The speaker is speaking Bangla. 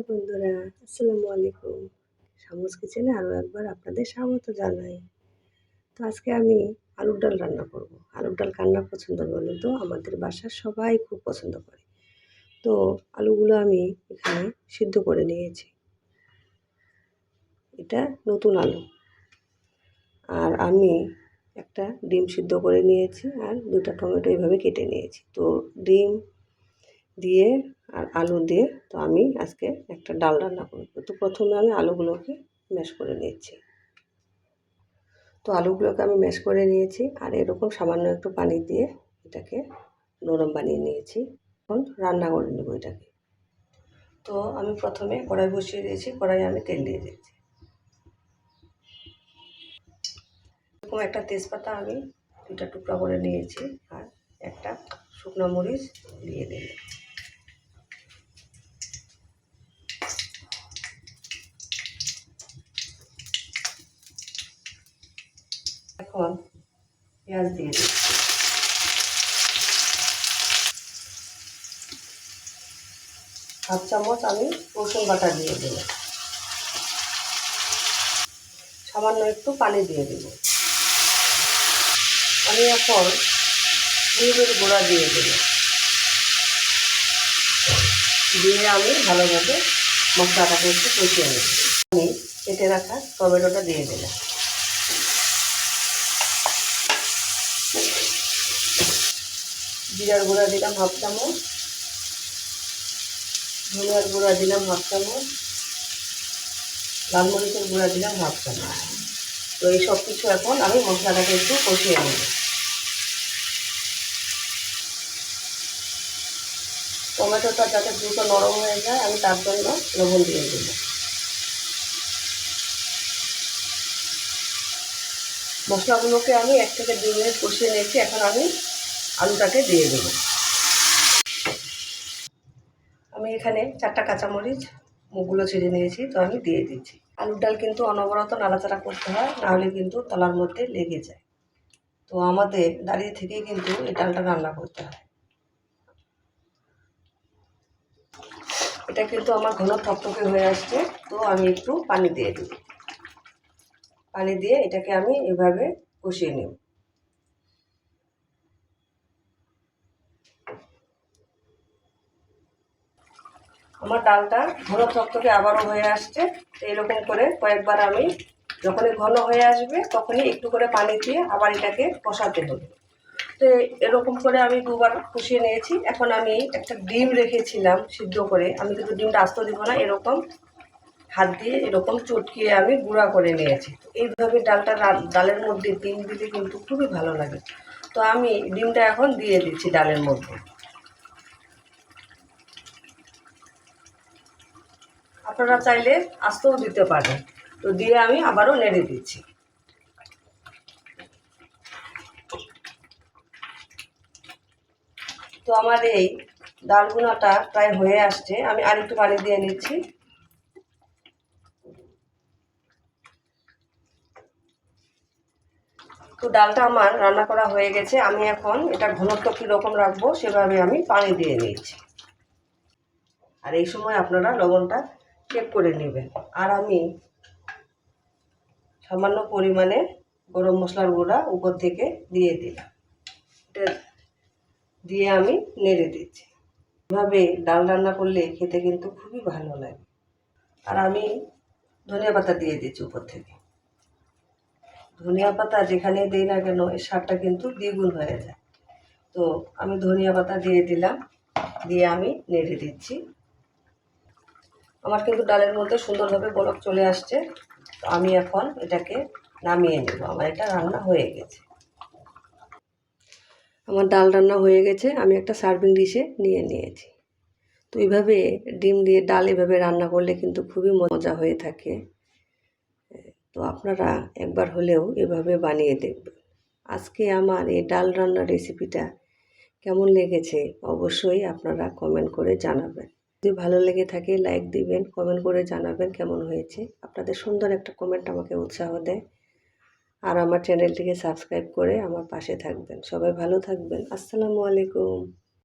হ্যালো বন্ধুরা, আসসালামু আলাইকুম। শামুস কিচেনে আরও একবার আপনাদের স্বাগত জানাই। তো আজকে আমি আলুর ডাল রান্না করব। আলুর ডাল কান্না পছন্দ বলে তো? আমাদের বাসার সবাই খুব পছন্দ করে। তো আলুগুলো আমি এখানে সিদ্ধ করে নিয়েছি। এটা নতুন আলু। আর আমি একটা ডিম সিদ্ধ করে নিয়েছি আর দুটা টমেটো এইভাবে কেটে নিয়েছি। তো ডিম দিয়ে আর আলু দিয়ে তো আমি আজকে একটা ডাল রান্না করব তো প্রথমে আমি আলুগুলোকে ম্যাশ করে নিয়েছি। তো আলুগুলোকে আমি ম্যাশ করে নিয়েছি আর এরকম সামান্য একটু পানি দিয়ে এটাকে নরম বানিয়ে নিয়েছি। এখন রান্না করে নেব এটাকে। তো আমি প্রথমে কড়াই বসিয়ে দিয়েছি কড়াই আমি তেল দিয়ে দিয়েছি এরকম একটা তেজপাতা আমি দুটা টুকরা করে নিয়েছি আর একটা শুকনো মরিচ দিয়ে দিলাম। এখন পেঁয়াজ দিয়ে দিচ্ছি। হাফ চামচ আমি রসুন বাটা দিয়ে দেব। সামান্য একটু পানি দিয়ে দেব। আমি এখন হলুদের গুঁড়া দিয়ে দেব। দিয়ে আমি ভালোভাবে মশলাটাকে একটু কষিয়ে নেব আমি কেটে রাখা টমেটোটা দিয়ে দিলাম। জিরার গুঁড়া দিলাম হাফ চামচ, ধনিয়ার গুঁড়া দিলাম হাফ চামচ, লাল মরিচের গুঁড়া দিলাম হাফ চামচ। তো এই সব কিছু এখন আমি মশলাটাকে একটু কষিয়ে নেব। টমেটোটা যাতে দ্রুত নরম হয়ে যায়, আমি তার জন্য লবণ দিয়ে দিলাম মশলাগুলোকে আমি এক থেকে দুই মিনিট কষিয়ে নিয়েছি, এখন আমি আলুটাকে দিয়ে দেব। আমি এখানে চারটা কাঁচামরিচ মুখগুলো ছেড়ে নিয়েছি, তো আমি দিয়ে দিচ্ছি। আলুর ডাল কিন্তু অনবরত নাড়াচাড়া করতে হয় নাহলে কিন্তু তলার মধ্যে লেগে যায়। তো আমাদের দাঁড়িয়ে থেকে কিন্তু এই ডালটা রান্না করতে হয়। এটা কিন্তু আমার ঘন থকথকে হয়ে আসছে, তো আমি একটু পানি দিয়ে দেব। পানি দিয়ে এটাকে আমি এভাবে কষিয়ে নেব। আমার ডালটা ঘন থকথকে আবারও হয়ে আসছে। তো এরকম করে কয়েকবার আমি যখনই ঘন হয়ে আসবে তখনই একটু করে পানি দিয়ে আবার এটাকে কষাতে হবে। তো এরকম করে আমি দুবার কষিয়ে নিয়েছি। এখন আমি একটা ডিম রেখেছিলাম সিদ্ধ করে। আমি কিন্তু ডিমটা আস্ত দিব না, এরকম হাত দিয়ে এরকম চটকিয়ে আমি গুঁড়া করে নিয়েছি। এইভাবে ডালটা ডালের মধ্যে ডিম দিলে কিন্তু খুবই ভালো লাগে। তো আমি ডিমটা এখন দিয়ে দিচ্ছি ডালের মধ্যে। আপনারা চাইলে আস্তেও দিতে পারেন। তো দিয়ে আমি আবারও নেড়ে দিচ্ছি। তো আমার এই ডালগুনাটা প্রায় হয়ে আসছে। আমি আরেকটু পানি দিয়ে নিচ্ছি। তো ডালটা আমার রান্না করা হয়ে গেছে। আমি এখন এটা ঘনত্ব কীরকম রাখব সেভাবে আমি পানি দিয়ে নিচ্ছি। আর এই সময় আপনারা লবণটা চেক করে নেবেন। আর আমি সামান্য পরিমাণে গরম মশলার গুঁড়া উপর থেকে দিয়ে দিলাম। এটা দিয়ে আমি নেড়ে দিচ্ছি। এভাবে ডাল রান্না করলে খেতে কিন্তু খুবই ভালো লাগে। আর আমি ধনিয়া পাতা দিয়ে দিচ্ছি উপর থেকে। ধনিয়া পাতা যেখানে দিই না কেন, এর স্বাদটা কিন্তু দ্বিগুণ হয়ে যায়। তো আমি ধনিয়া পাতা দিয়ে দিলাম। দিয়ে আমি নেড়ে দিচ্ছি। আমার কিন্তু ডালের মধ্যে সুন্দরভাবে বলক চলে আসছে। তো আমি এখন এটাকে নামিয়ে নেব। আমার এটা রান্না হয়ে গেছে। আমার ডাল রান্না হয়ে গেছে। আমি একটা সার্ভিং ডিশে নিয়ে নিয়েছি। তো এইভাবে ডিম দিয়ে ডাল এভাবে রান্না করলে কিন্তু খুবই মজা হয়ে থাকে। তো আপনারা একবার হলেও এভাবে বানিয়ে দেখবেন। আজকে আমার এই ডাল রান্নার রেসিপিটা কেমন লেগেছে অবশ্যই আপনারা কমেন্ট করে জানাবেন। যদি ভালো লেগে থাকে লাইক দিবেন কমেন্ট করে জানাবেন কেমন হয়েছে। আপনাদের সুন্দর একটা কমেন্ট আমাকে উৎসাহ দেয়। আর আমার চ্যানেলটিকে সাবস্ক্রাইব করে আমার পাশে থাকবেন। সবাই ভালো থাকবেন। আসসালামু আলাইকুম।